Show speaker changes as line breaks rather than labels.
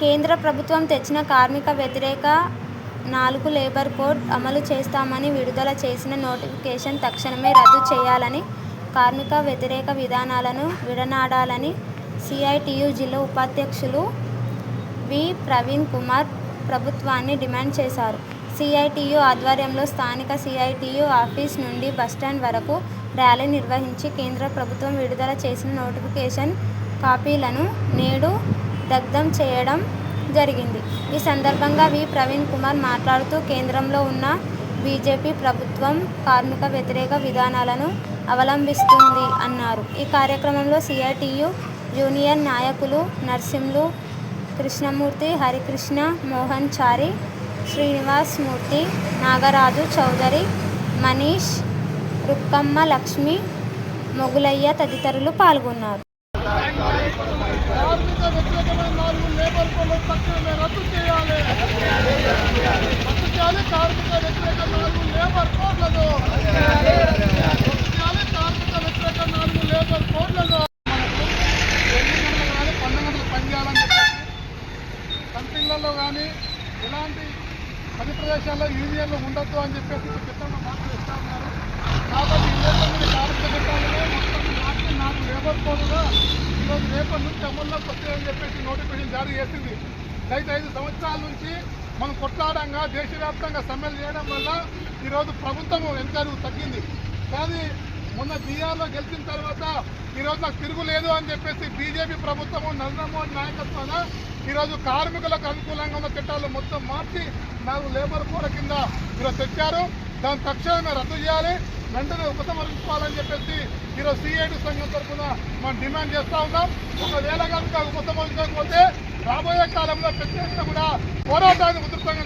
కేంద్ర ప్రభుత్వం తెచ్చిన కార్మిక వ్యతిరేక నాలుగు లేబర్ కోడ్ అమలు చేస్తామని విడుదల చేసిన నోటిఫికేషన్ తక్షణమే రద్దు చేయాలని, కార్మిక వ్యతిరేక విధానాలను విడనాడాలని సిఐటియు జిల్లా ఉపాధ్యక్షులు వి. ప్రవీణ్ కుమార్ ప్రభుత్వాన్ని డిమాండ్ చేశారు. సిఐటియు ఆధ్వర్యంలో స్థానిక సీఐటీయూ ఆఫీస్ నుండి బస్టాండ్ వరకు ర్యాలీ నిర్వహించి కేంద్ర ప్రభుత్వం విడుదల చేసిన నోటిఫికేషన్ కాపీలను నేడు దగ్ధం చేయడం జరిగింది. ఈ సందర్భంగా వి. ప్రవీణ్ కుమార్ మాట్లాడుతూ కేంద్రంలో ఉన్న బీజేపీ ప్రభుత్వం కార్మిక వ్యతిరేక విధానాలను అవలంబిస్తుంది అన్నారు. ఈ కార్యక్రమంలో సీఐటీయూ యూనియన్ నాయకులు నర్సింలు, కృష్ణమూర్తి, హరికృష్ణ, మోహన్ చారి, శ్రీనివాస్ మూర్తి, నాగరాజు చౌదరి, మనీష్, రుక్కమ్మ లక్ష్మి, మొగులయ్య తదితరులు పాల్గొన్నారు.
కార్మిక వ్యతిరేకమైన నాలుగు లేబర్ కోడ్లు తక్షణమే రద్దు చేయాలి రద్దు చేయాలి కార్మిక వ్యతిరేక నాలుగు లేబర్ కోడ్లను రద్దు చేయాలి కార్మిక వ్యతిరేక నాలుగు లేబర్ కోడ్లను మనకు ఎనిమిది కానీ పన్నెండు గంటలు పని కంపెనీలలో కానీ ఎలాంటి పని ప్రదేశాల్లో యూనియన్లు ఉండొద్దు అని చెప్పేసి ఇప్పుడు చట్టంలో మార్పులు ఉన్నారు కాబట్టి ఇరవై తొమ్మిది కార్మిక చట్టాలలో నాకు లేబర్ కోడ్గా ఈరోజు రేపటి నుంచి అమల్లోకి వస్తాయని చెప్పేసి నోటిఫికేషన్ జారీ చేసింది. అయితే ఐదు సంవత్సరాల నుంచి మనం కొట్లాడంగా దేశవ్యాప్తంగా సమ్మెలు చేయడం వల్ల ఈరోజు ప్రభుత్వం ఎంతవరకు తగ్గింది. కానీ మొన్న బీఆర్లో గెలిచిన తర్వాత ఈరోజు నాకు తిరుగులేదు అని చెప్పేసి బీజేపీ ప్రభుత్వము నరేంద్ర మోడీ నాయకత్వాన ఈరోజు కార్మికులకు అనుకూలంగా ఉన్న చట్టాలు మొత్తం మార్చి నాలుగు లేబర్ కోడ కింద ఈరోజు తెచ్చారు. దాన్ని తక్షణమే రద్దు చేయాలి. వెంటనే ఉపసంహరించుకోవాలని చెప్పేసి ఈరోజు సిఐడి సంఘం తరఫున మనం డిమాండ్ చేస్తూ ఉన్నాం. ఒకవేళ కనుక ఉపసంహరించకపోతే రాబోయే కాలంలో ప్రత్యేకంగా కూడా పోరాటాన్ని ఉధృతంగా